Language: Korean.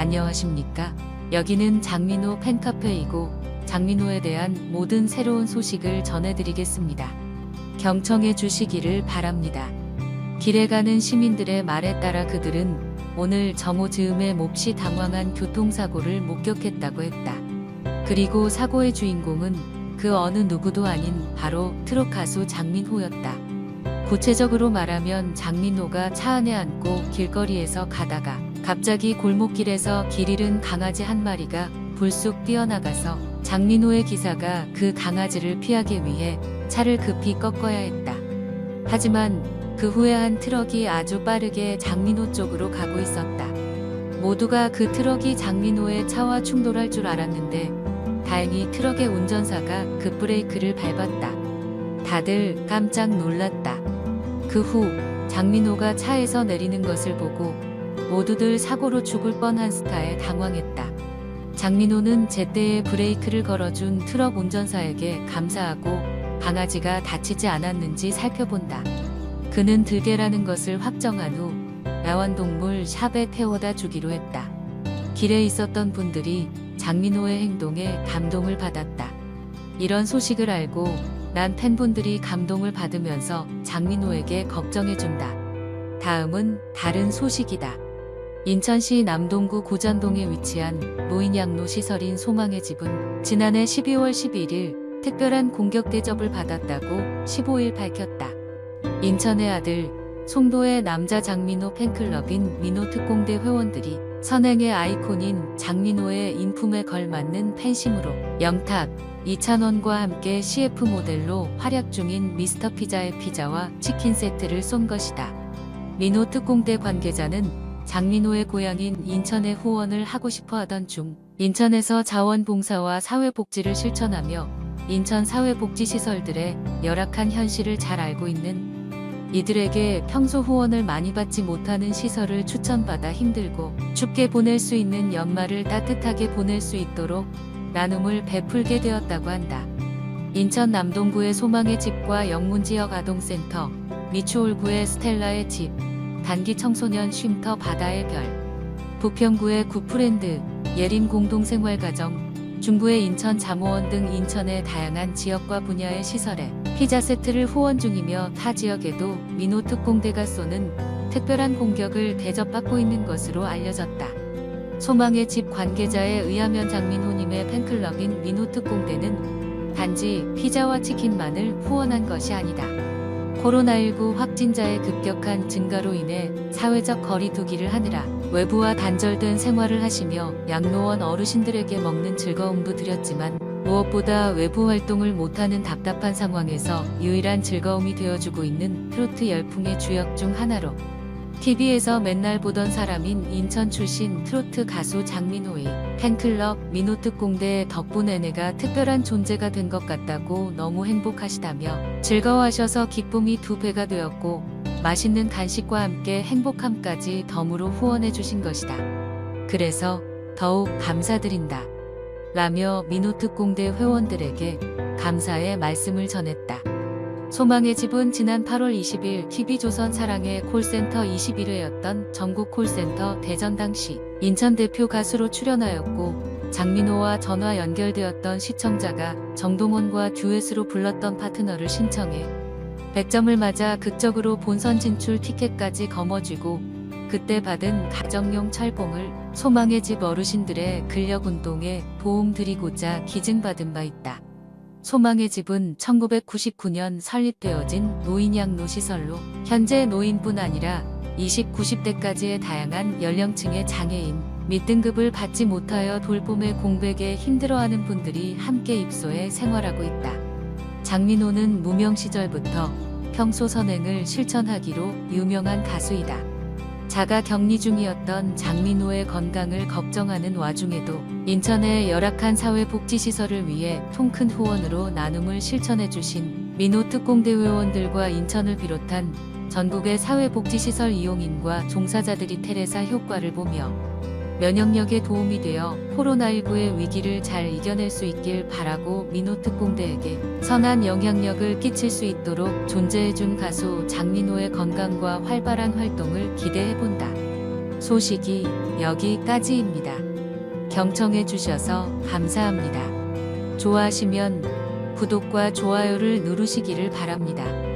안녕하십니까? 여기는 장민호 팬카페이고 장민호에 대한 모든 새로운 소식을 전해드리겠습니다. 경청해 주시기를 바랍니다. 길에 가는 시민들의 말에 따라 그들은 오늘 정오 즈음에 몹시 당황한 교통사고를 목격했다고 했다. 그리고 사고의 주인공은 그 어느 누구도 아닌 바로 트롯 가수 장민호였다. 구체적으로 말하면 장민호가 차 안에 앉고 길거리에서 가다가 갑자기 골목길에서 길 잃은 강아지 한 마리가 불쑥 뛰어나가서 장민호의 기사가 그 강아지를 피하기 위해 차를 급히 꺾어야 했다. 하지만 그 후에 한 트럭이 아주 빠르게 장민호 쪽으로 가고 있었다. 모두가 그 트럭이 장민호의 차와 충돌할 줄 알았는데 다행히 트럭의 운전사가 급브레이크를 밟았다. 다들 깜짝 놀랐다. 그 후 장민호가 차에서 내리는 것을 보고 모두들 사고로 죽을 뻔한 스타에 당황했다. 장민호는 제때에 브레이크를 걸어준 트럭 운전사에게 감사하고 강아지가 다치지 않았는지 살펴본다. 그는 들개라는 것을 확정한 후 애완동물 샵에 태워다 주기로 했다. 길에 있었던 분들이 장민호의 행동에 감동을 받았다. 이런 소식을 알고 난 팬분들이 감동을 받으면서 장민호에게 걱정해준다. 다음은 다른 소식이다. 인천시 남동구 고잔동에 위치한 노인양로 시설인 소망의 집은 지난해 12월 11일 특별한 공격 대접을 받았다고 15일 밝혔다. 인천의 아들, 송도의 남자 장민호 팬클럽인 민호 특공대 회원들이 선행의 아이콘인 장민호의 인품에 걸맞는 팬심으로 영탁, 이찬원과 함께 CF 모델로 활약 중인 미스터 피자의 피자와 치킨 세트를 쏜 것이다. 민호 특공대 관계자는 장민호의 고향인 인천에 후원을 하고 싶어 하던 중 인천에서 자원봉사와 사회복지를 실천하며 인천 사회복지시설들의 열악한 현실을 잘 알고 있는 이들에게 평소 후원을 많이 받지 못하는 시설을 추천받아 힘들고 춥게 보낼 수 있는 연말을 따뜻하게 보낼 수 있도록 나눔을 베풀게 되었다고 한다. 인천 남동구의 소망의 집과 영문지역 아동센터, 미추홀구의 스텔라의 집, 단기 청소년 쉼터 바다의 별, 부평구의 구프랜드, 예림 공동생활가정, 중부의 인천 잠호원 등 인천의 다양한 지역과 분야의 시설에 피자 세트를 후원 중이며 타 지역에도 민호 특공대가 쏘는 특별한 공격을 대접받고 있는 것으로 알려졌다. 소망의 집 관계자에 의하면 장민호님의 팬클럽인 민호 특공대는 단지 피자와 치킨만을 후원한 것이 아니다. 코로나19 확진자의 급격한 증가로 인해 사회적 거리두기를 하느라 외부와 단절된 생활을 하시며 양로원 어르신들에게 먹는 즐거움도 드렸지만 무엇보다 외부 활동을 못하는 답답한 상황에서 유일한 즐거움이 되어주고 있는 트로트 열풍의 주역 중 하나로 TV에서 맨날 보던 사람인 인천 출신 트로트 가수 장민호의 팬클럽 민호특공대 덕분에 내가 특별한 존재가 된 것 같다고 너무 행복하시다며 즐거워하셔서 기쁨이 두 배가 되었고 맛있는 간식과 함께 행복함까지 덤으로 후원해 주신 것이다. 그래서 더욱 감사드린다. 라며 민호특공대 회원들에게 감사의 말씀을 전했다. 소망의 집은 지난 8월 20일 TV조선 사랑의 콜센터 21회였던 전국 콜센터 대전 당시 인천 대표 가수로 출연하였고 장민호와 전화 연결되었던 시청자가 정동원과 듀엣으로 불렀던 파트너를 신청해 100점을 맞아 극적으로 본선 진출 티켓까지 거머쥐고 그때 받은 가정용 철봉을 소망의 집 어르신들의 근력 운동에 도움 드리고자 기증받은 바 있다. 소망의 집은 1999년 설립되어진 노인양로 시설로 현재 노인뿐 아니라 20, 90대까지의 다양한 연령층의 장애인 및 등급을 받지 못하여 돌봄의 공백에 힘들어하는 분들이 함께 입소해 생활하고 있다. 장민호는 무명 시절부터 평소 선행을 실천하기로 유명한 가수이다. 자가 격리 중이었던 장민호의 건강을 걱정하는 와중에도 인천의 열악한 사회복지시설을 위해 통큰 후원으로 나눔을 실천해주신 민호 특공대 회원들과 인천을 비롯한 전국의 사회복지시설 이용인과 종사자들이 테레사 효과를 보며 면역력에 도움이 되어 코로나19의 위기를 잘 이겨낼 수 있길 바라고 민호 특공대에게 선한 영향력을 끼칠 수 있도록 존재해준 가수 장민호의 건강과 활발한 활동을 기대해본다. 소식이 여기까지입니다. 경청해 주셔서 감사합니다. 좋아하시면 구독과 좋아요를 누르시기를 바랍니다.